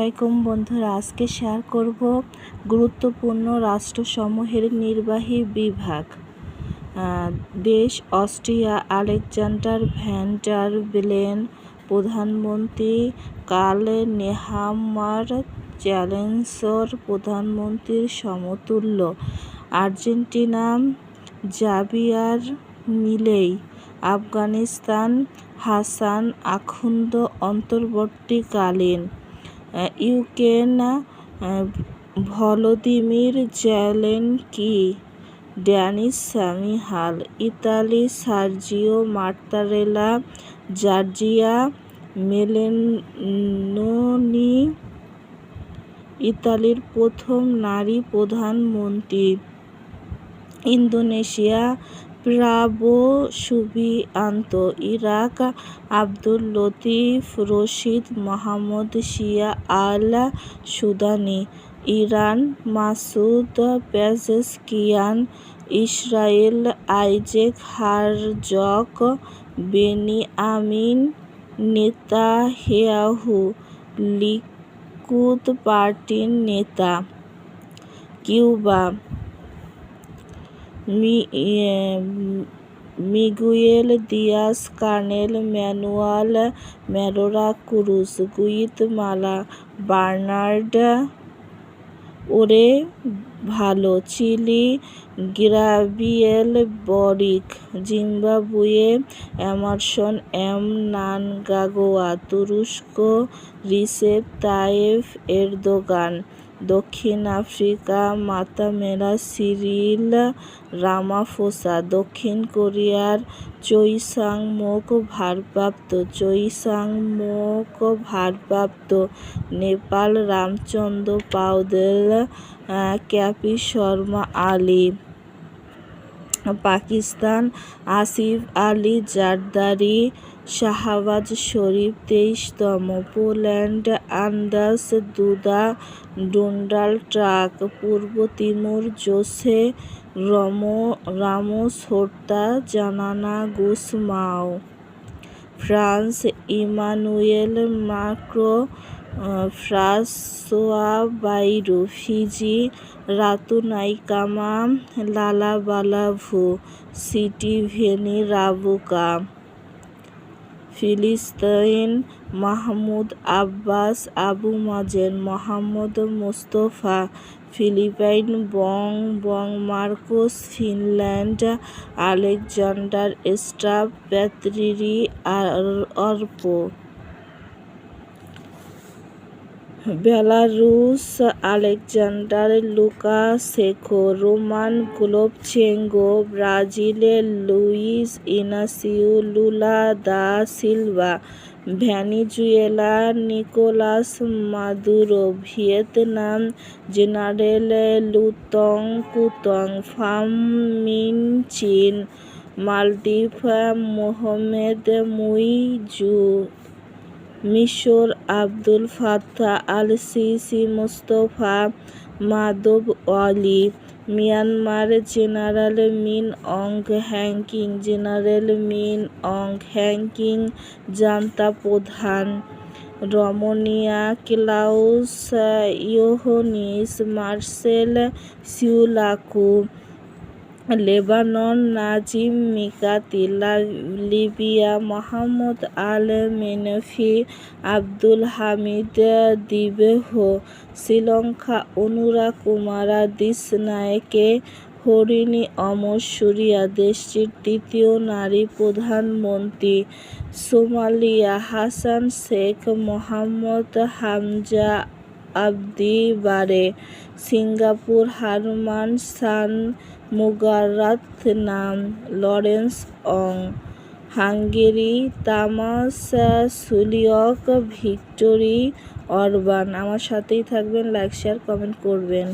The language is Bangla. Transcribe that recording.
আলাইকুম বন্ধুরা, আজকে শেয়ার করব গুরুত্বপূর্ণ রাষ্ট্রসমূহের নির্বাহী বিভাগ। দেশ Austria, Alexander Van der Bellen, প্রধানমন্ত্রী কার্ল নেহামার চ্যালেঞ্জর প্রধানমন্ত্রীর সমতুল্য। Argentina, Javier Milei Afghanistan Hasan Akhund অন্তর্বর্তীকালীন Ukraine Volodymyr Zelensky Denys Shmyhal Italy Sergio Mattarella Giorgia Meloni ইতালির প্রথম নারী প্রধানমন্ত্রী। Indonesia, Prabowo Subianto Iraq, Abdul Latif, Rashid Mohammad, Shia Al Sudani Iran, Masoud Pezeshkian Israel Isaac Herzog, Benjamin, Netanyahu, Likud পার্টির নেতা, Cuba Miguel Diaz Canel Manuel Marrero Cruz Guatemala Bernardo Arevalo, Chile, Gabriel Boric, Zimbabwe Emmerson M Mnangagwa, তুরস্ক, রিসেপ তায়েফ এরদোগান। দক্ষিণ আফ্রিকা, মাতামেরা, সিরিল, রামাফোসা, দক্ষিণ কোরিয়ার চৈসাং মোক ভারপ্রাপ্ত, চৈসাং মোক ভারপ্রাপ্ত, Nepal, Ramchandra Paudel ক্যাপি Sharma Oli. Pakistan, Asif Ali Zardari Shahbaz Sharif তেইশতম, Poland Andrzej Duda Donald Tusk, পূর্ব Timor Jose, Ramo, Ramos Horta Xanana Gusmao. France, Emmanuel Macron Francois Bayrou Fiji Ratu Naiqama, Lalabalavu Sitiveni Rabuka. ফিলিস্তিন, Mahmoud Abbas, Abu Mazen Mohammad Mustafa, Philippines, Bong Bong Marcos Finland, Alexander, Stubb, Petteri আর Orpo. Belarus Alexander Lukashenko Roman Golovchenko ব্রাজিলের Luiz Inacio Lula da Silva Venezuela Nicolas Maduro, Vietnam General, লুতং কুতং, ফাম মিন চীন, মালদ্বীপ, মোহাম্মদ মুইজু। মিশর, Abdul Fattah al CC Mostafa, মাদব Ali, Myanmar general Min অং হ্যাংকিং জেনারেল মিন অং হ্যাংকিং জান্তা প্রধান রমনিয়া clause, ইয়োহনিস, Marcel সিউলাকু Lebanon, Nazim মিকাতি Libya, Mohammad আল মেনফি, আব্দুল হামিদ, দিবেহ, শ্রীলঙ্কা, অনুরা কুমারা, দিসনায়কে, হরিণী, অমর দেশটির তৃতীয় নারী প্রধানমন্ত্রী, Somalia, Hassan Sheikh, Mohamud Hamza Abdi Barre Singapore, Tharman Shanmugaratnam Lawrence Wong, Hungary Tamas Sulyok, Viktor, Orban. আমার সাথেই থাকবেন, লাইক, শেয়ার, কমেন্ট করবেন।